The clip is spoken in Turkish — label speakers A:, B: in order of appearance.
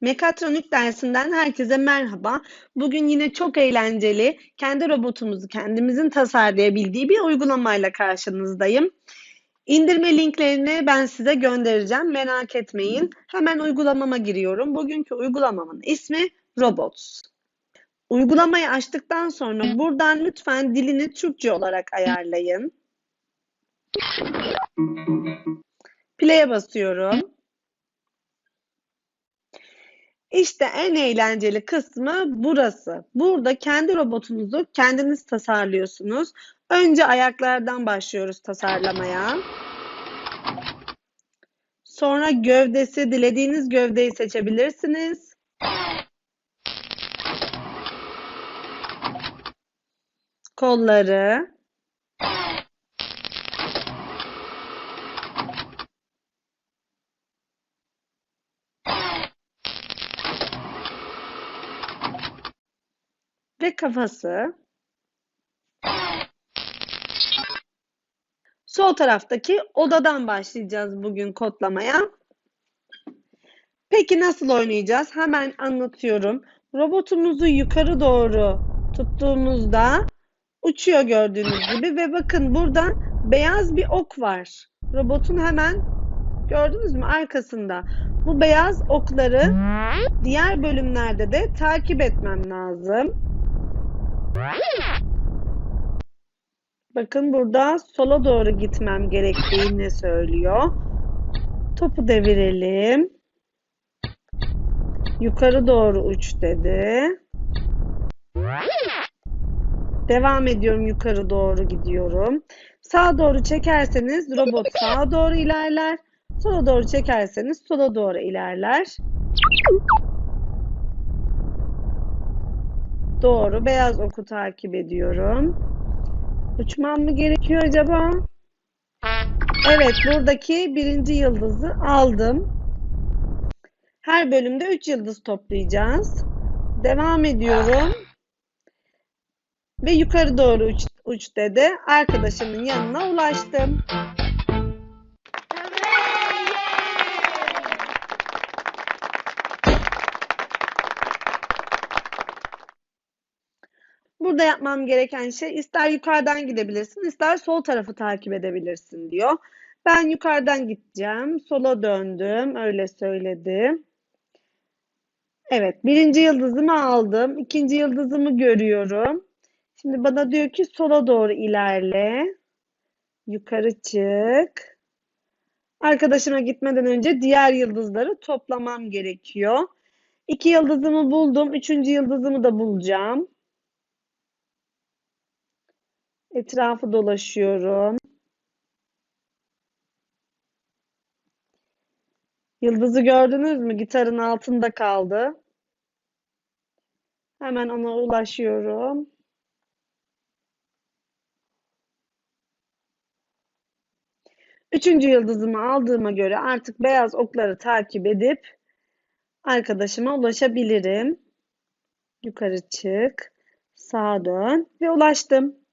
A: Mekatronik dersinden herkese merhaba. Bugün yine çok eğlenceli, kendi robotumuzu kendimizin tasarlayabildiği bir uygulamayla karşınızdayım. İndirme linklerini ben size göndereceğim. Merak etmeyin. Hemen uygulamama giriyorum. Bugünkü uygulamamın ismi Robots. Uygulamayı açtıktan sonra buradan lütfen dilini Türkçe olarak ayarlayın. Play'e basıyorum. İşte en eğlenceli kısmı burası. Burada kendi robotunuzu kendiniz tasarlıyorsunuz. Önce ayaklardan başlıyoruz tasarlamaya. Sonra gövdesi, dilediğiniz gövdeyi seçebilirsiniz. Kolları, ve kafası. Sol taraftaki odadan başlayacağız bugün kodlamaya. Peki nasıl oynayacağız? Hemen anlatıyorum. Robotumuzu yukarı doğru tuttuğumuzda uçuyor gördüğünüz gibi ve bakın burada beyaz bir ok var. Robotun hemen gördünüz mü arkasında. Bu beyaz okları diğer bölümlerde de takip etmem lazım. Bakın burada sola doğru gitmem gerektiğini söylüyor. Topu devirelim. Yukarı doğru uç dedi. Devam ediyorum yukarı doğru gidiyorum. Sağa doğru çekerseniz robot sağa doğru ilerler. Sola doğru çekerseniz sola doğru ilerler. Doğru. Beyaz oku takip ediyorum. Uçmam mı gerekiyor acaba? Evet. Buradaki birinci yıldızı aldım. Her bölümde 3 yıldız toplayacağız. Devam ediyorum. Ve yukarı doğru uç, uç dedi. Arkadaşımın yanına ulaştım. Burada yapmam gereken şey ister yukarıdan gidebilirsin, ister sol tarafı takip edebilirsin diyor. Ben yukarıdan gideceğim. Sola döndüm. Öyle söyledi. Evet. Birinci yıldızımı aldım. ikinci yıldızımı görüyorum. Şimdi bana diyor ki sola doğru ilerle. Yukarı çık. Arkadaşıma gitmeden önce diğer yıldızları toplamam gerekiyor. İki yıldızımı buldum. Üçüncü yıldızımı da bulacağım. Etrafı dolaşıyorum. Yıldızı gördünüz mü? Gitarın altında kaldı. Hemen ona ulaşıyorum. Üçüncü yıldızımı aldığıma göre artık beyaz okları takip edip arkadaşıma ulaşabilirim. Yukarı çık, sağa dön ve ulaştım.